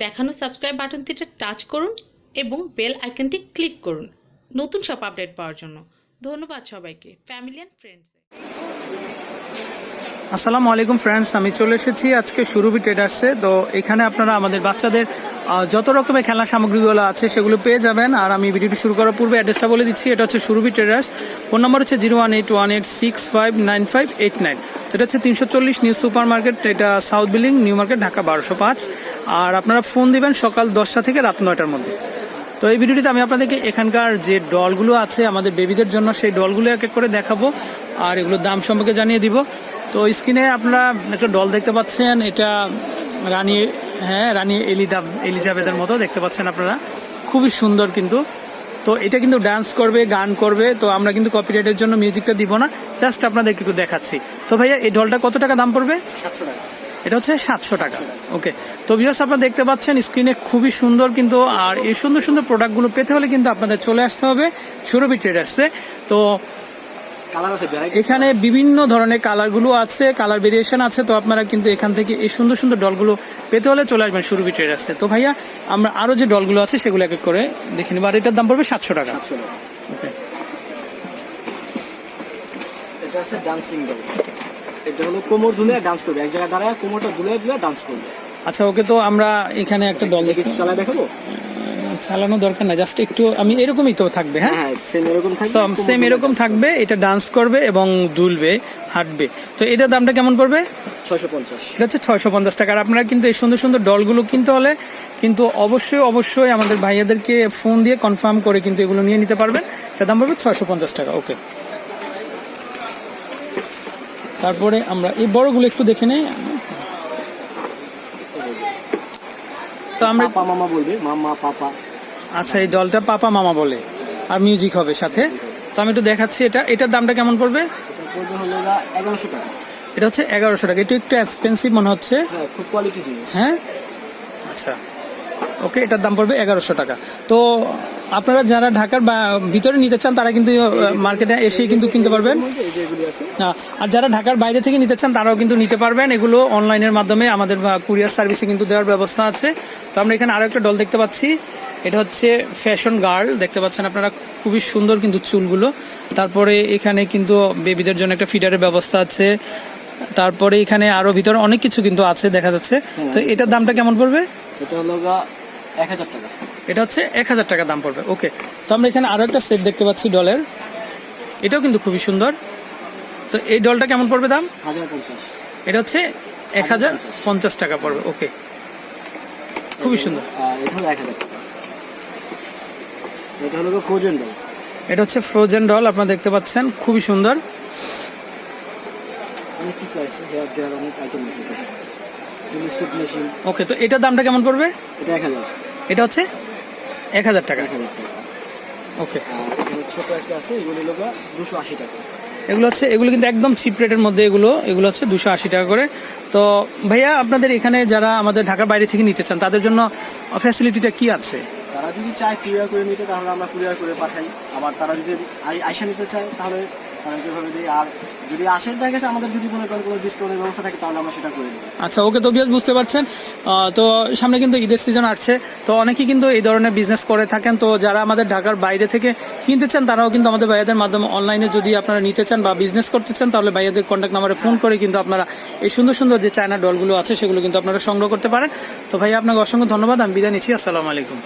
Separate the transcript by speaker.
Speaker 1: দেখানো subscribe বাটনটিতে touch করুন এবং বেল আইকনটি ক্লিক করুন। নতুন সব আপডেট পাওয়ার জন্য। ধন্যবাদ সবাইকে। ফ্যামিলি অ্যান্ড ফ্রেন্ডস
Speaker 2: আসসালামু আলাইকুম ফ্রেন্ডস আমি চলে এসেছি আজকে সুরভি ট্রেডার্সে তো এখানে আপনারা আমাদের বাচ্চাদের যত রকমের খেলনা সামগ্রীগুলো আছে সেগুলো পেয়ে যাবেন। আর আমি ভিডিওটি শুরু করার পূর্বে অ্যাড্রেসটা বলে দিচ্ছি। এটা হচ্ছে সুরভি ট্রেডার্স ফোন নম্বর হচ্ছে zero one eight one eight six five nine five eight nine এটা হচ্ছে তিনশো চল্লিশ নিউ সুপার মার্কেট এটা south building new market, Dhaka বারোশো পাঁচ। আর আপনারা ফোন দিবেন সকাল দশটা থেকে রাত নয়টার মধ্যে। তো এই ভিডিওটিতে আমি আপনাদেরকে এখানকার যে ডলগুলো আছে, আমাদের বেবিদের জন্য সেই ডলগুলো এক এক করে দেখাবো। আর এগুলোর দাম সম্পর্কে জানিয়ে দিব। তো স্ক্রিনে আপনারা একটা ডল দেখতে পাচ্ছেন, এটা রানী হ্যাঁ রানী এলিদা এলিজাবেথের মতো দেখতে পাচ্ছেন আপনারা। খুবই সুন্দর কিন্তু। তো এটা কিন্তু ডান্স করবে গান করবে তো আমরা কিন্তু কপিরাইটের জন্য মিউজিকটা দিব না জাস্ট আপনাদের একটু দেখাচ্ছি। তো ভাইয়া এই ঢোলটা কত টাকা দাম পড়বে?
Speaker 3: সাতশো টাকা।
Speaker 2: এটা হচ্ছে সাতশো টাকা। ওকে তো বিয়াস আপনারা দেখতে পাচ্ছেন স্ক্রিনে খুবই সুন্দর কিন্তু আর এই সুন্দর সুন্দর প্রোডাক্টগুলো পেতে হলে কিন্তু আপনাদের চলে আসতে হবে সুরভি ট্রেডার্সে তো এখানে বিভিন্ন ধরনের কালারগুলো আছে কালার ভেরিয়েশন আছে তো আপনারা কিন্তু এখান থেকে এই সুন্দর সুন্দর ডলগুলো পেতে হলে চলে আসবেন শুরু সুরভি ট্রেডার্সে তো ভাইয়া আমরা আরও যে ডলগুলো আছে সেগুলো এক এক করে দেখে নিব। আর এটার দাম পড়বে সাতশো টাকা। ওকে।
Speaker 3: এটা আছে ডান্সিং ডল এটা হলো কোমর দুলে ডান্স করবে। এক জায়গায় দাঁড়ায় কোমরটা দুলে দুলে ডান্স করবে।
Speaker 2: আচ্ছা ওকে তো আমরা এখানে একটা ডল দেখি।
Speaker 3: চালায় দেখাবো?
Speaker 2: চালানো দরকার না জাস্ট একটু আমি এরকমই তো থাকবে হ্যাঁ?
Speaker 3: হ্যাঁ সেম এরকম থাকবে
Speaker 2: সেম এরকম থাকবে এটা ডান্স করবে এবং দুলবে হাঁটবে। তো এটার দামটা কেমন পড়বে?
Speaker 3: ছয়শো পঞ্চাশ।
Speaker 2: এটা হচ্ছে ছয়শো পঞ্চাশ টাকা। আর আপনারা কিন্তু এই সুন্দর সুন্দর ডলগুলো কিনতে হলে কিন্তু অবশ্যই অবশ্যই আমাদের ভাইয়াদেরকে ফোন দিয়ে কনফার্ম করে কিন্তু এগুলো নিয়ে নিতে পারবেন। এটার দাম পড়বে ছয়শো পঞ্চাশ টাকা ওকে তারপরে আমরা এই বড়গুলো একটু দেখে নেই। তো আমরা
Speaker 3: মামা বলবে মামা পাপা।
Speaker 2: আচ্ছা এই দলটা পাপা মামা বলে আর মিউজিক হবে সাথে। তো আমি একটু দেখাচ্ছি এটা। এটার দামটা কেমন পড়বে?
Speaker 3: এটা
Speaker 2: হচ্ছে এগারোশো টাকা। এটা একটু এক্সপেন্সিভ মনে হচ্ছে।
Speaker 3: হ্যাঁ?
Speaker 2: হ্যাঁ আচ্ছা। ওকে এটার দাম পড়বে এগারোশো টাকা। তো আপনারা যারা ঢাকার ভিতরে নিতে চান তারা কিন্তু মার্কেটে এসেই কিন্তু কিনতে পারবেন।
Speaker 3: এই যে এগুলি আছে
Speaker 2: আহ, আর যারা ঢাকার বাইরে থেকে নিতে চান তারাও কিন্তু নিতে পারবেন। এগুলো অনলাইনের মাধ্যমে আমাদের কুরিয়ার সার্ভিসে কিন্তু দেওয়ার ব্যবস্থা আছে। তো আমরা এখানে আরও একটা ডল দেখতে পাচ্ছি। এটা হচ্ছে ফ্যাশন গার্ল দেখতে পাচ্ছেন আপনারা খুবই সুন্দর কিন্তু চুলগুলো। তারপরে এখানে কিন্তু বেবিদের জন্য একটা ফিডারের ব্যবস্থা আছে। তারপরে এখানে আরও ভিতরে অনেক কিছু কিন্তু আছে দেখা যাচ্ছে। তো এটার দামটা কেমন পড়বে?
Speaker 3: এটা হলো এক হাজার টাকা।
Speaker 2: এটা হচ্ছে এক হাজার টাকা দাম পড়বে ওকে। তো আমরা এখানে আরও একটা সেট দেখতে পাচ্ছি ডলের এটাও কিন্তু খুবই সুন্দর। তো এই ডলটা কেমন পড়বে দাম? এটা হচ্ছে এক হাজার পঞ্চাশ টাকা পড়বে ওকে। খুবই সুন্দর।
Speaker 3: এটা হলো এক হাজার এটা হলো ফ্রোজেন ডল
Speaker 2: এটা হচ্ছে ফ্রোজেন ডল আপনারা দেখতে পাচ্ছেন খুবই সুন্দর। ওকে তো এটার দামটা কেমন পড়বে?
Speaker 3: এটা এক হাজার।
Speaker 2: এটা হচ্ছে এক হাজার টাকা।
Speaker 3: এক হাজার টাকা।
Speaker 2: ওকে
Speaker 3: ছোট একটা আছে এগুলো হলো দুশো আশি টাকা।
Speaker 2: এগুলো হচ্ছে এগুলো কিন্তু একদম চিপ রেটের মধ্যে এগুলো এগুলো হচ্ছে দুশো আশি টাকা করে। তো ভাইয়া আপনাদের এখানে যারা আমাদের ঢাকার বাইরে থেকে নিতে চান তাদের জন্য ফ্যাসিলিটিটা কি আছে?
Speaker 3: যদি চায় কুরিয়ার করে নিতে, তাহলে আমরা কুরিয়ার করে পাঠাই। আবার তারা যদি আইসা নিতে চায়, তাহলে যেভাবে দিই আর যদি আসে দেখা গেছে আমাদের যদি মনে করেন কোনো ডিসকাউন্টের ব্যবস্থা থাকে, তাহলে আমরা সেটা করে দিই
Speaker 2: আচ্ছা ওকে তো বিয়াস বুঝতে পারছেন। তো সামনে কিন্তু ঈদের সিজন আসছে। তো অনেকেই কিন্তু এই ধরনের বিজনেস করে থাকেন। তো যারা আমাদের ঢাকার বাইরে থেকে কিনতে চান, তারাও কিন্তু আমাদের ভাইয়াদের মাধ্যমে অনলাইনে যদি আপনারা নিতে চান বা বিজনেস করতে চান, তাহলে ভাইয়াদের কন্ট্যাক্ট নাম্বারে ফোন করে কিন্তু আপনারা এই সুন্দর সুন্দর যে চায়না ডলগুলো আছে, সেগুলো কিন্তু আপনারা সংগ্রহ করতে পারেন। তো ভাইয়া, আপনাকে অসংখ্য ধন্যবাদ। আমি বিদায় নিচ্ছি। আসসালামু আলাইকুম।